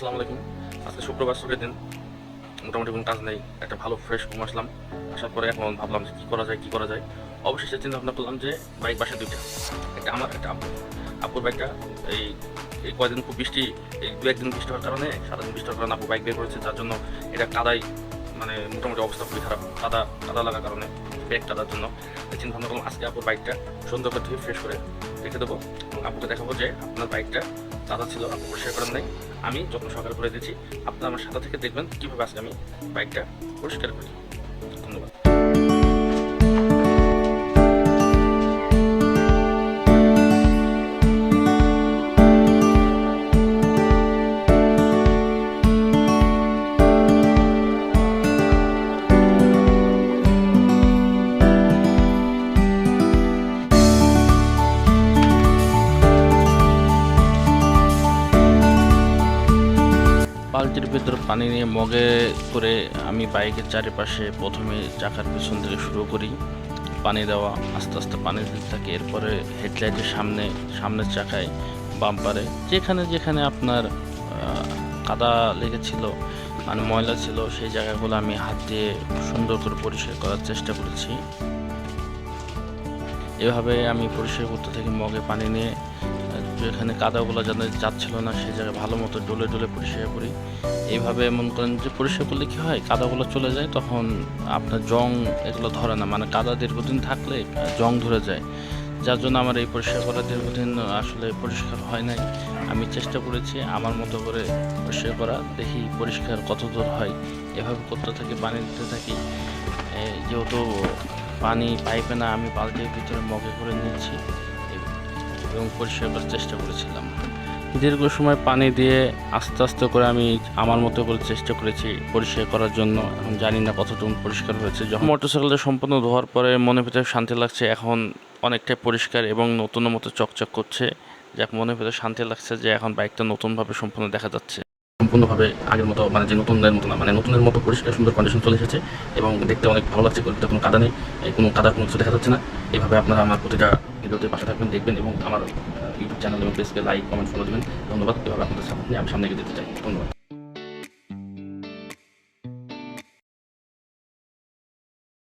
আসসালামু আলাইকুম। আজকে শুক্রবার, ছুটির দিন। মোটামুটি কোনো কাজ নেই, একটা ভালো ফ্রেশ ঘুম আসলাম। আসার পরে এখন ভাবলাম যে কী করা যায়, কী করা যায়। অবশেষে চিন্তা ভাবনা করলাম যে বাইক বাসা দুইটা। একটা আমার, একটা আপুর আপুর বাইকটা, এই এই কয়েকদিন খুব বৃষ্টি, এই দু একদিন বৃষ্টি হওয়ার কারণে সারাদিন বৃষ্টি হওয়ার কারণে আপু বাইক বের করেছে, যার জন্য এটা কাদায় মানে মোটামুটি অবস্থা খুবই খারাপ, কাদা কাদা লাগার কারণে ব্রেক কাদার জন্য। চিন্তা ভাবনা করলাম, আজকে আপুর বাইকটা সুন্দর করে ধুয়ে ফ্রেশ করে রেখে দেবো এবং আপুকে দেখাবো যে আপনার বাইকটা দাদা ছিল আপু পরিষ্কার করেন নাই। আমি যখন সকাল করে দিচ্ছি আপনারা আমার সাথে থেকে দেখবেন কীভাবে আজকে আমি বাইকটা পরিষ্কার করি। ধন্যবাদ। বালতির ভেতর পানি নিয়ে মগে করে আমি বাইকের চারিপাশে প্রথমে চাকার পিছন থেকে শুরু করি। পানি দেওয়া, আস্তে আস্তে পানি দিতে থাকে। এরপরে হেডলাইটের সামনে, সামনের চাকায় বাম্পারে, যেখানে যেখানে আপনার কাদা লেগেছিল মানে ময়লা ছিল, সেই জায়গাগুলো আমি হাত দিয়ে সুন্দর করে পরিষ্কার করার চেষ্টা করেছি। এভাবে আমি পরিষ্কার করতে থাকি মগে পানি নিয়ে। যেখানে কাদাগুলো যেন যাচ্ছিল না সেই জায়গায় ভালো মতো ডলে ডলে পরিষ্কার করি। এইভাবে মনে করেন যে পরিষ্কার করলে কী হয়? কাদাগুলো চলে যায়, তখন আপনার জং এগুলো ধরে না। মানে কাদা দীর্ঘদিন থাকলে জং ধরে যায়। যার জন্য আমার এই পরিষ্কার করা দীর্ঘদিন আসলে পরিষ্কার হয় নাই। আমি চেষ্টা করেছি আমার মতো করে পরিষ্কার করা। দেখি পরিষ্কার কত দূর হয়। এভাবে করতে থাকি পানি দিতে থাকি। যেহেতু পানি পাইপে না, আমি বালতির ভিতরে মগে করে নিয়েছি এবং পরিষ্কার করার চেষ্টা করেছিলাম। দীর্ঘ সময় পানি দিয়ে আস্তে আস্তে করে আমি আমার মতো করে চেষ্টা করেছি পরিষ্কার করার জন্য এখন জানি না কতটুকু পরিষ্কার হয়েছে। যখন মোটরসাইকেলটা সম্পূর্ণ ধোয়ার পরে মনে ভিতরে শান্তি লাগছে, এখন অনেকটাই পরিষ্কার এবং নতুন মতো চকচক করছে। যাক মনে ভিতরে শান্তি লাগছে যে এখন বাইকটা নতুনভাবে সম্পূর্ণ দেখা যাচ্ছে। সম্পূর্ণভাবে আগের মতো মানে যে নতুনের মতো না মানে নতুনের মতো পরিষ্কার সুন্দর কন্ডিশন চলে এসেছে এবং দেখতে অনেক ভালো লাগছে কোনো কাদা নেই, কোনো কাদা কোনো কিছু দেখা যাচ্ছে না। এইভাবে আপনারা আমার প্রতিটা ভিডিওতে পাশে থাকবেন, দেখবেন এবং আমার ইউটিউব চ্যানেল এবং পেজকে লাইক কমেন্ট ফলো দেবেন। ধন্যবাদ, এভাবে আপনাদের সামনে আমি সামনে এগিয়ে চাই। ধন্যবাদ।